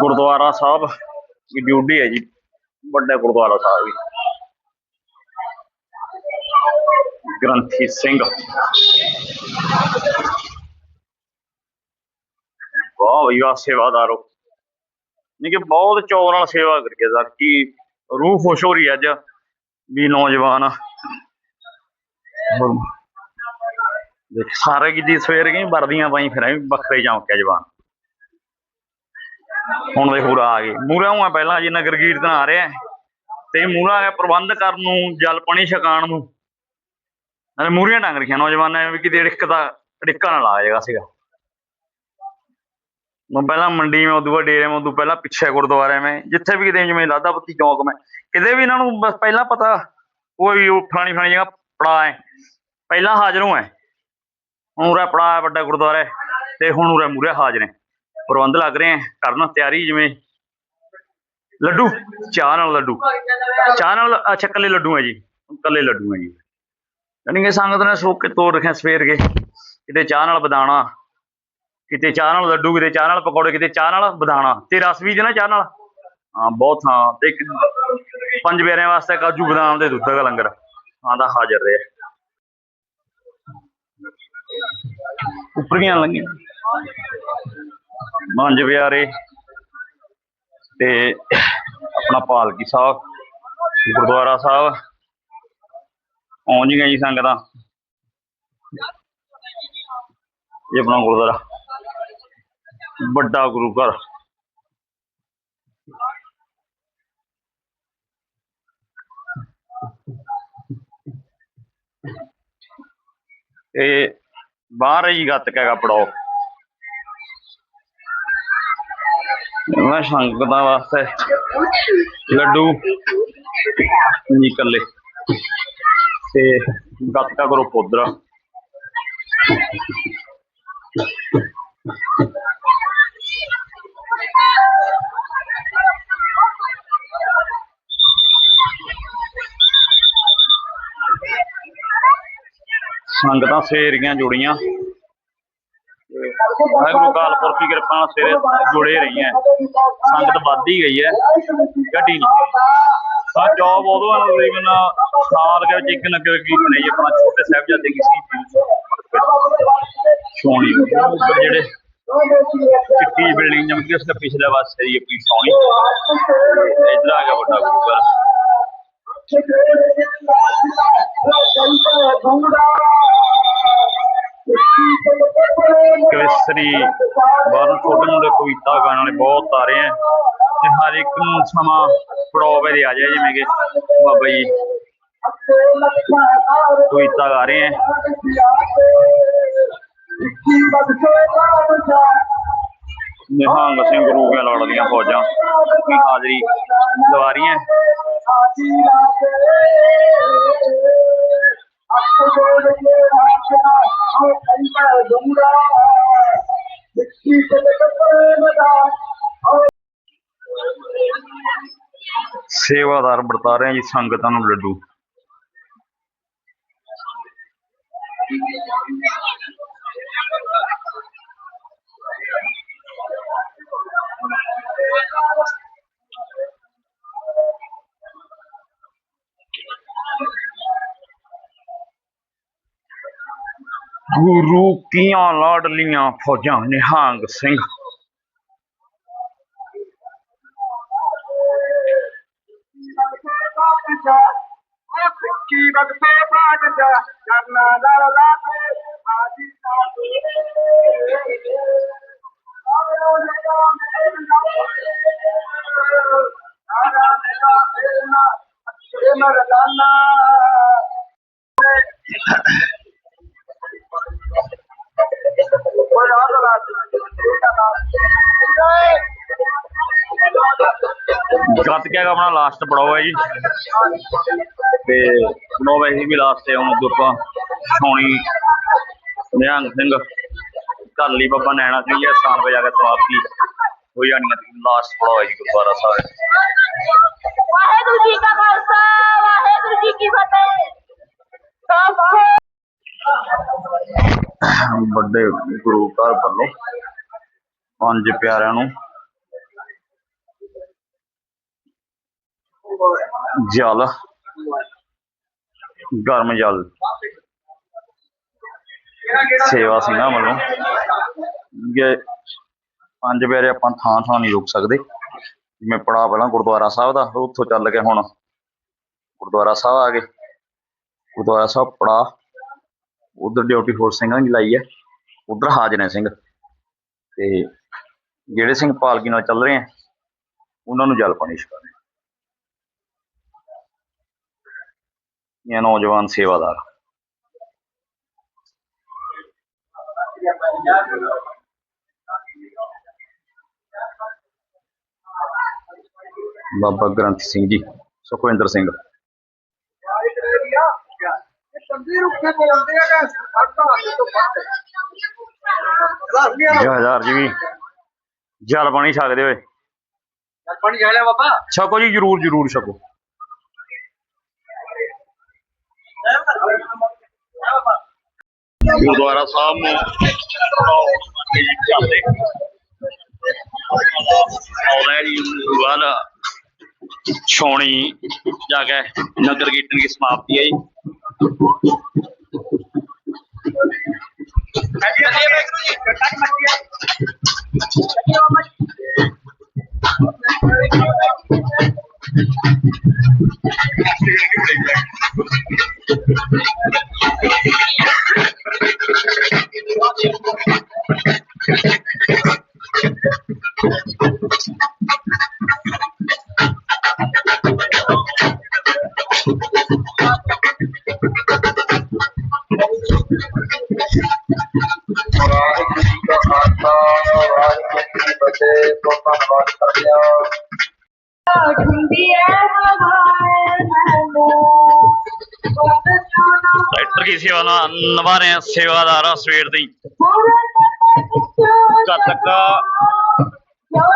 ਗੁਰਦੁਆਰਾ ਸਾਹਿਬ ਦੀ duty ਹੈ ਜੀ, ਵੱਡਾ ਗੁਰਦੁਆਰਾ ਸਾਹਿਬ ਵੀ। ਗ੍ਰੰਥੀ ਸਿੰਘ। ਵਾਹ ਵਾਹ ਸੇਵਾਦਾਰੋ। ਨਹੀਂ ਕਿ ਬਹੁਤ ਚੌਕ ਨਾਲ ਸੇਵਾ ਕਰਕੇ ਸਰ, ਕਿ ਰੂਹ ਖੁਸ਼ ਹੋ ਰਹੀ ਹੈ ਅੱਜ ਵੀ ਨੌਜਵਾਨ। ਦੇਖ, ਸਾਰੇ ਕੀ ਦੀ ਸਵੇਰ ਗਈ, ਵਰਦੀਆਂ ਪਾਈ ਫਿਰ ਵੀ ਵੱਖਰੇ ਚੌਂਕਿਆ ਜਵਾਨ। ਹੁਣ ਦੇ ਪੂਰਾ ਆ ਗਏ ਮੂਰਾ ਹੁਆ ਪਹਿਲਾਂ, ਜੀ ਨਗਰ ਕੀਰਤਨ ਆ ਰਿਹਾ ਤੇ ਮੂਰਾ ਹੈ, ਪ੍ਰਬੰਧ ਕਰਨ ਨੂੰ, ਜਲ ਪਾਣੀ ਛਕਾਉਣ ਨੂੰ। ਨਾਲੇ ਮੂਰੀਆਂ ਟੰਗ ਰੱਖੀਆਂ ਨੌਜਵਾਨਾਂ ਨੇ ਵੀ ਕਿਤੇ ਰਿਕ ਦਾ ਰਿਕਾ ਨਾ ਲਾ ਜਾਏਗਾ ਸੀਗਾ। ਮੈਂ ਪਹਿਲਾਂ ਮੰਡੀ ਮੈਂ, ਉਦੋਂ ਬਾਅਦ ਡੇਰੇ ਮੈਂ, ਉਦੋਂ ਪਹਿਲਾਂ ਪਿੱਛੇ ਗੁਰਦੁਆਰੇ ਮੈਂ, ਜਿੱਥੇ ਵੀ ਕਿਤੇ ਜਿਵੇਂ ਲਾਦਾਪੱਤੀ ਚੌਂਕ ਮੈਂ, ਕਿਤੇ ਵੀ ਇਹਨਾਂ ਨੂੰ ਬਸ ਪਹਿਲਾਂ ਪਤਾ, ਕੋਈ ਉਹ ਫਲਾਣੀ ਫਲਾਣੀ ਜਗ੍ਹਾ ਪੜਾ ਹੈ। ਪਹਿਲਾਂ ਹਾਜ਼ਰ ਹੋਏ ਹੁਣ ਉਰੇ ਪੜਾ ਵੱਡਾ ਗੁਰਦੁਆਰਾ ਤੇ ਹੁਣ ਉਰੇ ਮੂਰੇ ਹਾਜ਼ਰ ਹੈ। ਪ੍ਰਬੰਧ ਲੱਗ ਰਹੇ ਹੈ ਕਰਨ ਤਿਆਰੀ ਜਿਵੇਂ। ਲੱਡੂ, ਚਾਹ ਨਾਲ ਲੱਡੂ। ਚਾਹ ਨਾਲ, ਅੱਛਾ ਕੱਲੇ ਲੱਡੂ ਹੈ ਜੀ। ਕੱਲੇ ਲੱਡੂ ਹੈ ਜੀ। ਯਾਨੀ ਕਿ ਸੰਗਤ ਨੇ ਸੋਕ ਕੇ ਤੋੜ ਰੱਖਿਆ ਸਵੇਰ ਕੇ। ਕਿਤੇ ਚਾਹ ਨਾਲ ਬਦਾਣਾ ਕਿਤੇ ਚਾਹ ਨਾਲ ਲੱਡੂ, ਕਿਤੇ ਚਾਹ ਨਾਲ ਪਕੌੜੇ, ਕਿਤੇ ਚਾਹ ਨਾਲ ਬਦਾਣਾ ਤੇ ਰਸ ਵੀ ਦੇ ਨਾ ਚਾਹ ਨਾਲ? ਹਾਂ, ਬਹੁਤ ਹਾਂ ਤੇ ਇੱਕ ਪੰਜ ਪਿਆਰਿਆਂ ਵਾਸਤੇ ਕਾਜੂ ਬਦਾਮ ਦੇ ਦੁੱਧ ਦਾ ਲੰਗਰ ਹਾਂ ਦਾ ਹਾਜ਼ਰ ਰਿਹਾ। ਉੱਪਰੀਆਂ ਲੰਗੀਆਂ? ਪੰਜ ਪਿਆਰੇ ਤੇ ਆਪਣਾ ਪਾਲਕੀ ਸਾਹਿਬ, ਗੁਰਦੁਆਰਾ ਸਾਹਿਬ। ਆਉਂਦੀਆਂ ਜੀ ਸੰਗਤਾਂ। ਇਹ ਆਪਣਾ ਗੁਰਦੁਆਰਾ। ਵੱਡਾ ਗੁਰੂ ਘਰ। ਇਹ ਬਾਹਰ ਹੀ ਗੱਤਕਾ ਹੈਗਾ ਪੜਾਓ। ਇਹਨਾਂ ਸੰਗਤਾਂ ਵਾਸਤੇ। ਲੱਡੂ। ਨਿਕਲੇ ਤੇ ਗੱਤਕਾ ਕਰੋ ਪੋਦਰਾ। ਸੰਗਤਾਂ ਸੇਰੀਆਂ ਜੁੜੀਆਂ। ਵਾਹਿਗੁਰੂ ਅਕਾਲ ਪੁਰਖ ਦੀ ਕਿਰਪਾ ਨਾਲ ਸਵੇਰੇ ਜੁੜੇ ਰਹੀਆਂ। ਸੰਗਤ ਵੱਧਦੀ ਗਈ ਹੈ, ਘਟੀ ਨਹੀਂ। ਆ ਜੋਬ ਉਦੋਂ ਤਕਰੀਬਨ ਸਾਲ ਦੇ ਵਿੱਚ ਇੱਕ ਨਗਰ ਕੀਰਤਨ ਹੈ ਆਪਣਾ ਛੋਟੇ ਸਾਹਿਬਜ਼ਾਦੇ ਕੀ ਸੀ ਸੋਹਣੀ ਜਿਹੜੇ ਚਿੱਟੀ ਬਿਲਡਿੰਗ ਜਮ ਕੇ ਉਸਦਾ ਪਿਛਲੇ ਪਾਸੇ ਹੀ ਆਪਣੀ ਸੋਹਣੀ। ਇਧਰ ਆ ਗਿਆ ਵੱਡਾ ਗੁਰੂ ਘਰ ਕਵਿਸਰੀ ਬਾਹਰੋਂ ਛੋਟੇ ਮੁੰਡੇ ਕਵਿਤਾ ਗਾਣ ਵਾਲੇ ਬਹੁਤ ਆ ਰਹੇ ਹੈ ਤੇ ਹਰ ਇੱਕ ਨੂੰ ਸਮਾਂ ਪੜਾਵੇ ਦੇ ਆ ਜਾਏ, ਜਿਵੇਂ ਕਿ ਬਾਬਾ ਜੀ ਕਵਿਤਾ ਗਾ ਰਹੇ ਹੈ ਨਿਹੰਗ ਸਿੰਘ ਗੁਰੂ ਕੇ ਲੜ ਦੀਆਂ ਫੌਜਾਂ ਦੀ ਹਾਜ਼ਰੀ ਲਵਾ ਰਹੀਆਂ। ਸੇਵਾਦਾਰ ਵਰਤਾ ਰਹੇ ਜੀ, ਸੰਗਤਾਂ ਨੂੰ ਲੱਡੂ। ਗੁਰੂ ਕੀਆਂ ਲਾਡਲੀਆਂ ਫੌਜਾਂ ਨਿਹੰਗ ਸਿੰਘ ਕੀ ਬਖਸ਼ੇ ਬਾਦ ਜਾ ਕਰਨਾ ਲੜ ਲਾ ਕੇ ਆਜੀ ਮਰਦਾਨਾ ਕੋਈ ਗੱਤਕੇ ਦਾ ਆਪਣਾ ਲਾਸਟ ਪੜਾਓ ਹੈ ਜੀ। ਤੇ ਨੋ ਵੈਸੇ ਵੀ ਲਾਸਟ ਹੈ ਹੁਣ ਉਦੋਂ ਆਪਾਂ ਸੋਣੀ ਨਿਹੰਗ ਸਿੰਘ ਘਰਲੀ ਬਾਬਾ ਨੈਣਾ ਸਿੰਘ ਜੀ ਸਥਾਨ ਤੇ ਜਾ ਕੇ ਸਮਾਪਤੀ ਹੋ ਜਾਣੀ ਹੈ। ਲਾਸਟ ਪੜਾਓ ਹੈ ਜੀ ਗੁਰਦੁਆਰਾ ਸਾਹਿਬ। ਵਾਹਿਗੁਰੂ ਜੀ ਕਾ ਖਾਲਸਾ ਵਾਹਿਗੁਰੂ ਜੀ ਕੀ ਫਤਿਹ। ਵੱਡੇ ਗੁਰੂ ਘਰ ਵੱਲੋਂ ਪੰਜ ਪਿਆਰਿਆਂ ਨੂੰ ਜਲ। ਗਰਮ ਜਲ। ਸੇਵਾ ਸਿੰਘਾਂ ਵੱਲੋਂ। ਜੇ ਪੰਜ ਪਿਆਰੇ ਆਪਾਂ ਥਾਂ ਥਾਂ ਨਹੀਂ ਰੁਕ ਸਕਦੇ। ਜਿਵੇਂ ਪੜਾ ਪਹਿਲਾਂ ਗੁਰਦੁਆਰਾ ਸਾਹਿਬ ਦਾ, ਉੱਥੋਂ ਚੱਲ ਕੇ ਹੁਣ ਗੁਰਦੁਆਰਾ ਸਾਹਿਬ ਆ ਗਏ। ਗੁਰਦੁਆਰਾ ਸਾਹਿਬ ਪੜਾ ਉਧਰ ਡਿਊਟੀ ਫੋਰਸ ਸਿੰਘਾਂ ਦੀ ਲਾਈ ਹੈ ਉਧਰ ਹਾਜ਼ਰ ਨੇ ਸਿੰਘ। ਤੇ ਜਿਹੜੇ ਸਿੰਘ ਪਾਲਕੀ ਨਾਲ ਚੱਲ ਰਹੇ ਆ, ਉਹਨਾਂ ਨੂੰ ਜਲ ਪਾਣੀ ਛਕਾ ਇਹ ਨੌਜਵਾਨ ਸੇਵਾਦਾਰ? ਬਾਬਾ ਗ੍ਰੰਥ ਸਿੰਘ ਜੀ ਸੁਖਵਿੰਦਰ ਸਿੰਘ। ਜੈ ਹਜ਼ਾਰ ਜੀ ਵੀ। ਜਲ ਪਾਣੀ ਛਕਦੇ ਹੋਏ ਪਾਣੀ ਖਾ ਲਿਆ ਬਾਬਾ। ਛਕੋ ਜੀ ਜਰੂਰ ਜਰੂਰ ਛਕੋ। ਗੁਰਦੁਆਰਾ ਸਾਹਿਬ ਨੂੰ ਜਾਂਦੇ ਆਉਣਾ ਜੀ ਬਾਅਦ ਛੋਣੀ ਜਾ ਕੇ ਨਗਰ ਕੀਰਤਨ ਦੀ ਸਮਾਪਤੀ ਹੈ ਜੀ। ਵਾਹਿਗੁਰੂ ਤੋਂ ਧੰਨਵਾਦ ਕਰਦੇ ਹਾਂ। ਠੰਡੀ ਹੈ ਟਰੈਕਟਰ ਕੀ ਸੇਵਾ ਨਾਲ ਨਿਭਾ ਰਹੇ ਆ ਸੇਵਾਦਾਰ ਸਵੇਰ ਦੀ। ਜਦ ਤੱਕ?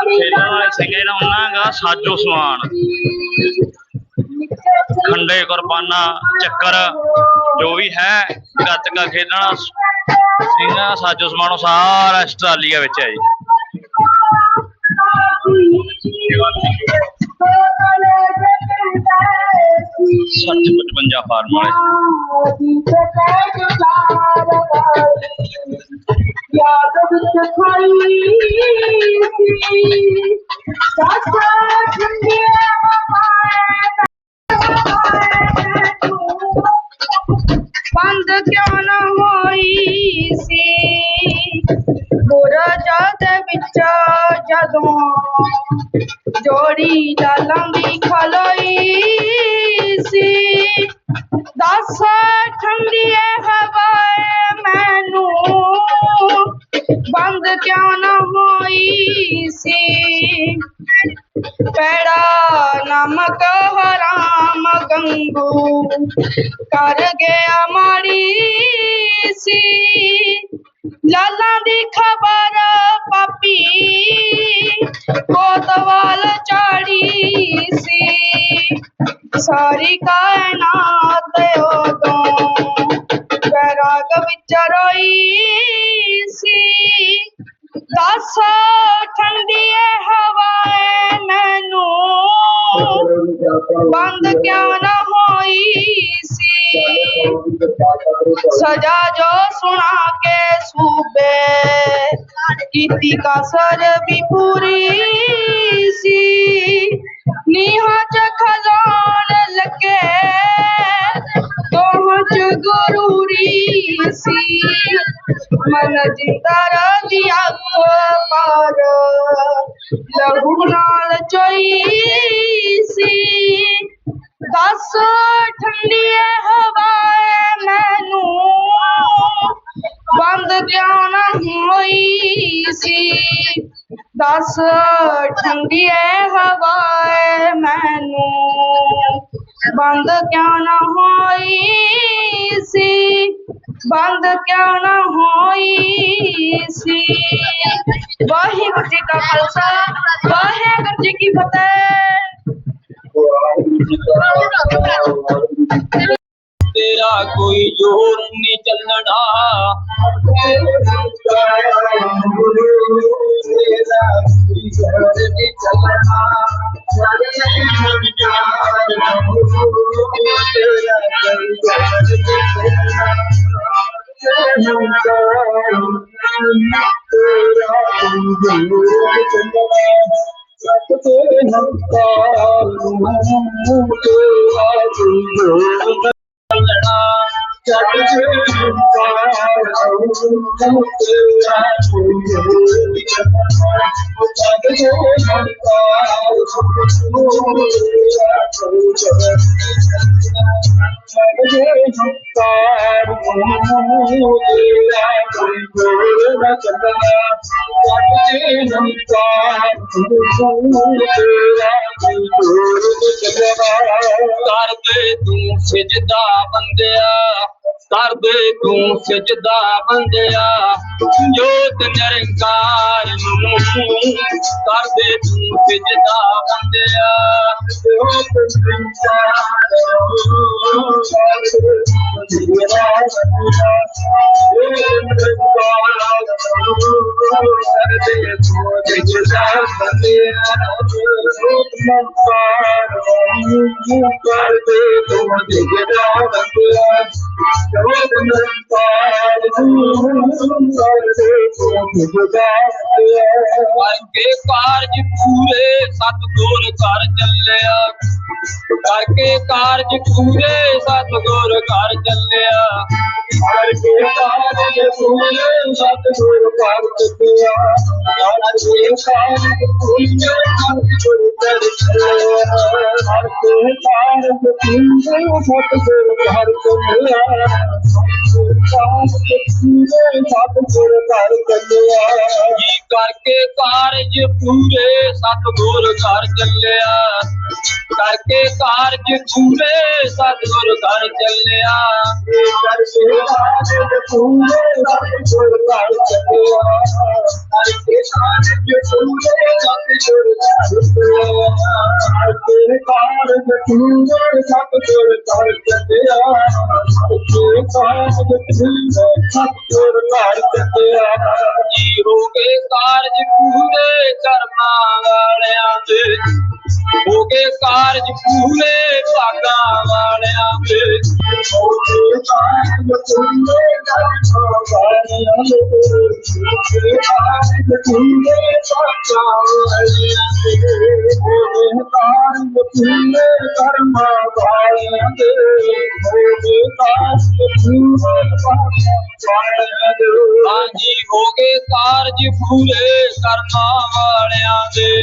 ਖੇਡਣ ਨਾ ਉਹਨਾਂ ਸਾਜੋ ਸਮਾਨ। ਖੰਡੇ, ਕੁਰਬਾਨਾ, ਚੱਕਰ, ਜੋ ਵੀ ਹੈ ਗੱਤਕਾ ਖੇਡਣਾ? ਸਿੰਘਾਂ ਸਾਜੋ ਸਮਾਨ ਉਹ ਸਾਰਾ ਇਸ ਵਿੱਚ ਹੈ ਜੀ। ਸੱਠ ਪਚਵੰਜਾ ਫਾਰਮ ਵਾਲੇ ਯਾਦ ਵਿੱਚ ਖਾਈ ਸੀ ਸਾਸਾ ਠੰਡੇ ਬੰਦ ਜਦੋਂ ਜੋੜੀ ਲਾਲਾਂ ਦੀ ਖਲੋਈ ਸੀ। ਦੱਸ ਠੰਡੀਏ ਹਵਾਏ ਮੈਨੂੰ, ਬੰਦ ਕਿਉਂ ਨਾ ਹੋਈ ਸੀ? ਪੈੜਾ ਨਮਕ ਹਰਾਮ ਗੰਗੂ ਕਰ ਗਿਆ ਮਾੜੀ ਸੀ। ਲਾਲਾਂ ਦੀ ਖਬਰ ਪਾਪੀ ਕੋਤਵਾਲ ਚਾੜੀ ਸੀ। ਸਾਰੀ ਕਾਇਨਾਤ ਉਦੋਂ ਬੈਰਾਗ ਵਿੱਚ ਰੋਈ ਸੀ। ਦੱਸ ਠੰਡੀਏ ਹਵਾਏ ਮੈਨੂੰ। ਬੰਦ ਕਿਉਂ ਨਾ ਹੋਈ ਸੀ? ਸਜਾ ਜੋ ਸੁਣਾ ਕੇ ਸੂਬੇ ਕੀਤੀ ਕਸਰ ਵੀ ਪੂਰੀ ਸੀ ਨੀਹਾਂ ਚ ਖਜ਼ਾਨ ਲੱਗੇ ਦੋਹਾਂ ਚ ਗਰੂਰੀ ਸੀ ਮਨ ਜਿੰਦਰ ਦੱਸ ਠੰਡੀਏ ਹਵਾਏ ਮੈਨੂੰ ਬੰਦ ਕਿਉਂ ਨਾ ਹੋਈ ਸੀ ਬੰਦ ਕਿਉਂ ਨਾ ਹੋਈ ਸੀ ਵਾਹਿਗੁਰੂ ਜੀ ਕਾ ਖਾਲਸਾ ਵਾਹਿਗੁਰੂ ਜੀ ਕੀ ਫਤਿਹ ਵਾਹਿਗੁਰੂ ਜੀ ਕਾ ਖਾਲਸਾ ਵਾਹਿਗੁਰੂ ਜੀ ਕੀ ਫਤਿਹ ਤੇਰਾ ਕੋਈ ਜ਼ੋਰ ਨਹੀਂ ਚੱਲਣਾ ਚੱਲਣਾ easy. ਕਰਦੇ ਤੂੰ ਸਜਦਾ ਬੰਦਿਆ। ਕਰਦੇ ਤੂੰ ਸਜਦਾ ਬੰਦਿਆ ਜੋਤ ਨਿਰੰਕਾਰ ਨੂੰ। ਕਰਦੇ ਤੂੰ ਸਜਦਾ ਬੰਦਿਆ ਜੋਤ ਕਰਕੇ ਕਾਰਜ ਪੂਰੇ ਸਤਿਗੁਰ ਘਰ ਚੱਲਿਆ। ਕਰਕੇ ਕਾਰਜ ਪੂਰੇ ਸਤਿਗੁਰ ਕਰ ਚੱਲਿਆ। ਕਰਕੇ ਕਾਰਜ ਪੂਰੇ ਸਤਿਗੁਰ ਕਰ ਚੱਲਿਆ। ਕਰਕੇ ਕਾਰਜ ਪੂਰੇ ਸਤਿਗੁਰ ਕਰ ਚੱਲਿਆ। ਕਰਕੇ ਕਾਰਜ ਪੂਰੇ ਸਤਿਗੁਰ ਕਰ ਚੱਲਿਆ। ਸਤਿਗੁਰ ਕਰ ਚੱਲਿਆ ਜੀ ਕਰਕੇ ਕਾਰਜ ਪੂਰੇ ਸਤਿਗੁਰ ਕਰ ਚੱਲਿਆ। ਕਰਕੇ ਕਾਰਜ ਪੂਰੇ ਸਤਿਗੁਰ ਕਰ ਚੱਲਿਆ। ਕਰਕੇ ਕਾਰਜ ਪੂਰੇ ਸਤਿਗੁਰ ਕਰ ਚੱਲਿਆ ਕਰਕੇ ਕਾਰਜ ਪੂਰੇ ਚੱਲਿਆ ਕਰਕੇ ਕਾਰਜ ਪੂਰੇ ਸਤਿਗੁਰ ਕਰ ਚੱਲਿਆ ਕਰਕੇ ਕਾਰਜ ਪੂਰੇ ਸਤਿਗੁਰ ਕਰ ਚੱਲਿਆ ਜੀ ਹੋ ਕੇ ਕਾਰਜ ਪੂਰੇ ਕਰਮਾਂ ਵਾਲਿਆਂ ਦੇ ਹੋ ਕਾਰਜ ਪੂਰੇ ਭਾਗਾਂ ਵਾਲਿਆਂ ਦੇ। ਹੋ ਕਾਰਜ ਪੂਰੇ ਕਰਮਾਂ ਵਾਲਿਆਂ ਦੇ। ਹੋ ਕਾਰਜ ਪੂਰੇ ਭਾਗਾਂ ਵਾਲਿਆਂ ਦੇ। ਹੋ ਕਾਰਜ ਪੂਰੇ ਕਰਮਾਂ ਵਾਲਿਆਂ ਦੇ ਹੋ ਕੇ ਕਾਰਜ ਪੂਰੇ ਦੇ ਹਾਂਜੀ, ਹੋ ਕੇ ਕਾਰਜ ਪੂਰੇ ਕਰਮਾਂ ਵਾਲਿਆਂ ਦੇ।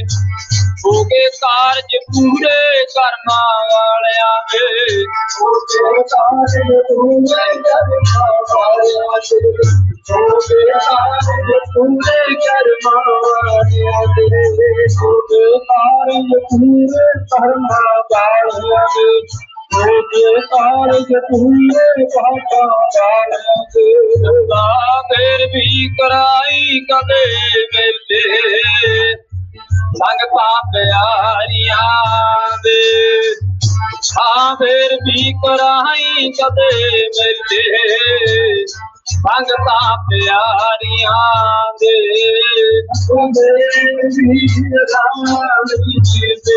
ਹੋ ਕਾਰਜ ਪੂਰੇ ਕਰਮਾਂ ਵਾਲਿਆਂ ਦੇ। ਹੋ ਕੇ ਕਾਰਜ ਪੂਰੇ ਕਰਮਾਂ ਵਾਲਿਆਂ ਦੇ। ਹੋ ਕਾਰਜ ਪੂਰੇ ਕਰਮਾਂ ਵਾਲਿਆਂ ਦੇ ਹੋ ਕਾਰਜ ਪੂਰੇ ਕਰਮਾਂ ਵਾਲਿਆਂ ਦੇ। ਹੋ ਕਾਰਜ ਪੂਰੇ ਪਾਪਾਂ ਵਾਲਿਆਂ ਦੇ ਸਦਾ ਫੇਰ ਵੀ ਕਰਾਈ ਕਦੇ ਵੇਲੇ। ਸੰਗਤਾਂ ਪਿਆਰੀਆਂ ਦੇ ਹਾਂ ਫੇਰ ਵੀ ਕਰਾਈ ਕਦੇ ਵੇਲੇ ਸੰਗਤਾਂ ਪਿਆਰੀਆਂ ਦੇ ਸੁਦੇ ਵੀ ਰਾਮ ਜੀ ਦੇ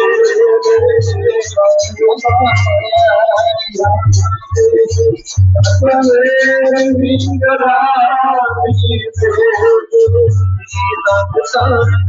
ਸਤਨਾਮ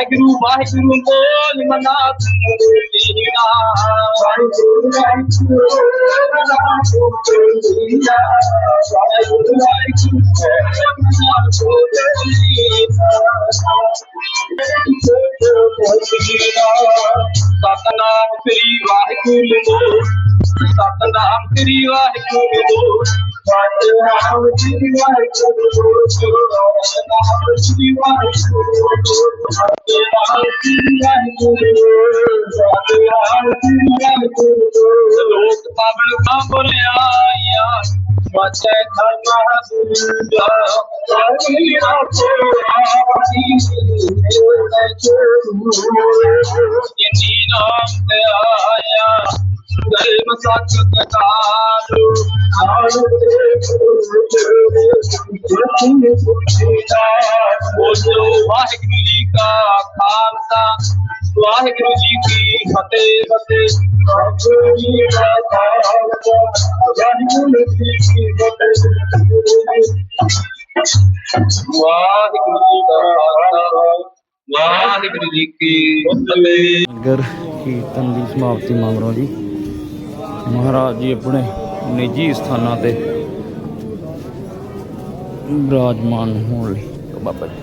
ਵਾਹਿਗੁਰੂ ਵਾਹਿਗੁਰੂ ਬੋਲ ਮਨਾ ਬੋਲੀਨਾ ਵਾਹਿਗੁਰੂ ਵਾਹਿਗੁਰੂ ਮਨਾ ਬੋਲੀਨਾ ਵਾਹਿਗੁਰੂ ਵਾਹਿਗੁਰੂ ਮਨਾ ਬੋਲੀਨਾ ਸਤਨਾਮ ਸ੍ਰੀ ਵਾਹਿਗੁਰੂ ਸਤਨਾਮ ਸ੍ਰੀ ਵਾਹਿਗੁਰੂ ਸਤਨਾਮ ਸ੍ਰੀ ਵਾਹਿਗੁਰੂ ਸਤਨਾਮ ਸ੍ਰੀ ਵਾਹਿਗੁਰੂ ਸਤਨਾਮ ਸ੍ਰੀ ਵਾਹਿਗੁਰੂ ਸਤਨਾਮ ਸ੍ਰੀ ਵਾਹਿਗੁਰੂ ਲੋਕ ਪਾਵਨ ਕਾਂਬਰਿਆਇਆ ਮਚੈ ਜਿਨੀ ਨਾਮ ਤੇ ਆਇਆ ਗਰਮ ਸੱਚ ਵਾਹਿਗੁਰੂ ਜੀ ਕਾ ਖਾਲਸਾ, ਵਾਹਿਗੁਰੂ ਜੀ ਕੀ ਫਤਿਹ। ਫਤਿਹ ਵਾਹਿਗੁਰੂ ਜੀ ਕਾ ਖਾਲਸਾ ਵਾਹਿਗੁਰੂ ਜੀ ਕੀ ਫਤਿਹ ਵਾਹਿਗੁਰੂ ਜੀ ਕਾ ਖਾਲਸਾ ਵਾਹਿਗੁਰੂ ਜੀ ਕੀ ਫਤਿਹ ਨਗਰ ਕੀਰਤਨ ਦੀ ਸਮਾਪਤੀ ਮਗਰੋਂ ਜੀ। ਮਹਾਰਾਜ ਜੀ ਆਪਣੇ ਨਿੱਜੀ ਸਥਾਨਾਂ ਤੇ ਬਿਰਾਜਮਾਨ ਹੋਣ ਲਈ। ਬਾਬਾ ਜੀ।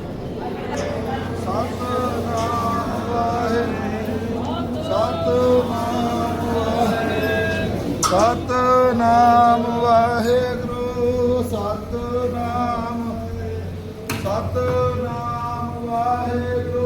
ਸਤਨਾਮ ਵਾਹਿਗੁਰੂ ਸਤਨਾਮ ਸਤਨਾਮ ਵਾਹਿਗੁਰੂ।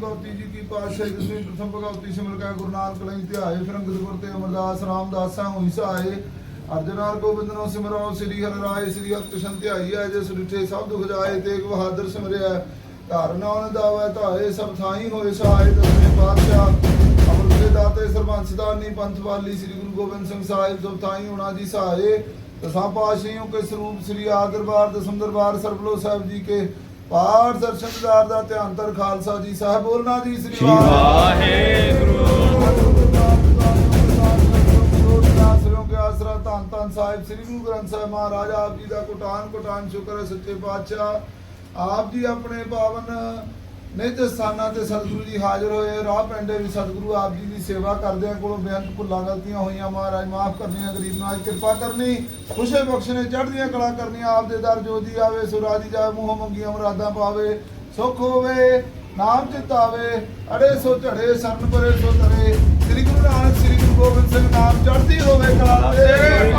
ਕਾਰ ਜੀ ਕੀ ਪਾਤਸ਼ਾਹੀ ਦਸਵੀਂ ਪ੍ਰਥਮ ਭਗਵਤੀ ਸਿਮਰ ਕਾ ਗੁਰੂ ਨਾਨਕ ਲਈ ਧਿਆਏ ਫਿਰੰਗਦਪੁਰ ਤੇ ਅਮਰਦਾਸ, ਰਾਮਦਾਸਾਂ ਹੋਈ ਸਹਾਏ ਅਰਜਨਾਰ ਗੋਬਿੰਦ ਨੂੰ ਸਿਮਰੋ ਸ੍ਰੀ ਹਰਿ ਰਾਏ, ਸ੍ਰੀ ਹਰਿਕ੍ਰਿਸ਼ਨ ਧਿਆਈ ਹੈ ਜਿਸ ਰਿਠੇ ਸਭ ਦੁਖ ਜਾਏ ਤੇਗ ਬਹਾਦਰ ਸਿਮਰਿਆ। ਧਰ ਨਾਉਨ ਦਾਵੇ ਧਾਏ, ਸਭ ਥਾਈ ਹੋਏ ਸਹਾਏ ਦਸਵੇਂ ਪਾਤਸ਼ਾਹ। ਅਮਰ ਦੇ ਦਾਤੇ ਸਰਬੰਸ ਦਾਨੀ, ਪੰਥ ਵਾਲੀ ਸ੍ਰੀ ਗੁਰੂ ਗੋਬਿੰਦ ਸਿੰਘ ਸਾਹਿਬ, ਸਭ ਥਾਈ ਹੋਣਾ ਜੀ ਸਹਾਏ ਦਸਾਂ ਪਾਤਸ਼ਾਹੀਆਂ ਕੇ ਸਰੂਪ ਸ੍ਰੀ ਆਦ ਦਸਮ ਦਰਬਾਰ ਸਰਬਲੋ ਸਾਹਿਬ ਜੀ ਕੇ ਪਾਠ ਦਰਸ਼ਨਦਾਰ ਦਾ ਧਿਆਨ ਤਰ ਖਾਲਸਾ ਜੀ ਸਾਹਿਬ ਬੋਲਣਾ ਜੀ ਸ੍ਰੀ ਵਾਹਿਗੁਰੂ। ਆਸਰਿਓ ਕੇ ਆਸਰਾ ਧੰਨ ਧੰਨ ਸਾਹਿਬ ਸ੍ਰੀ ਗੁਰੂ ਗ੍ਰੰਥ ਸਾਹਿਬ ਮਹਾਰਾਜ ਆਪ ਜੀ ਦਾ ਕੋਟਾਨ ਕੋਟਾਨ ਸ਼ੁਕਰ ਹੈ ਸੱਚੇ ਪਾਤਸ਼ਾਹ। ਆਪ ਜੀ ਆਪਣੇ ਪਾਵਨ ਨਿਜ ਸਥਾਨਾਂ ਤੇ ਸਤਿਗੁਰੂ ਜੀ ਹਾਜ਼ਰ ਹੋਏ, ਰਾਹ ਪੈਂਡੇ ਵੀ ਸਤਿਗੁਰੂ ਆਪ ਜੀ ਦੀ ਸੇਵਾ ਕਰਦਿਆਂ ਕੋਲੋਂ ਬੇਅੰਤ ਭੁੱਲਾਂ ਗਲਤੀਆਂ ਹੋਈਆਂ, ਮਹਾਰਾਜ ਮਾਫ ਕਰਨੀਆਂ, ਗਰੀਬ ਨਾਲ ਕਿਰਪਾ ਕਰਨੀ, ਖੁਸ਼ੇ ਬਖਸ਼ਣੇ ਚੜ੍ਹਦੀਆਂ ਕਲਾ ਕਰਨੀਆਂ, ਆਪ ਦੇ ਦਰ ਜੋਦੀ ਆਵੇ, ਸੁਰਾਜੀ ਜਾਵੇ ਮੂੰਹ ਮੰਗੀਆਂ ਮੁਰਾਦਾਂ ਪਾਵੇ, ਸੁਖ ਹੋਵੇ, ਨਾਮ ਚਿਤ ਆਵੇ, ਅੜੇ ਸੋ ਝੜੇ, ਸਰਨ ਪਰੇ ਸੋ ਤਰੇ, ਸ੍ਰੀ ਗੁਰੂ ਨਾਨਕ, ਸ੍ਰੀ ਗੁਰੂ ਗੋਬਿੰਦ ਸਿੰਘ ਨਾਮ ਚੜ੍ਹਦੀ ਹੋਵੇ, ਕਲਾ ਤੇ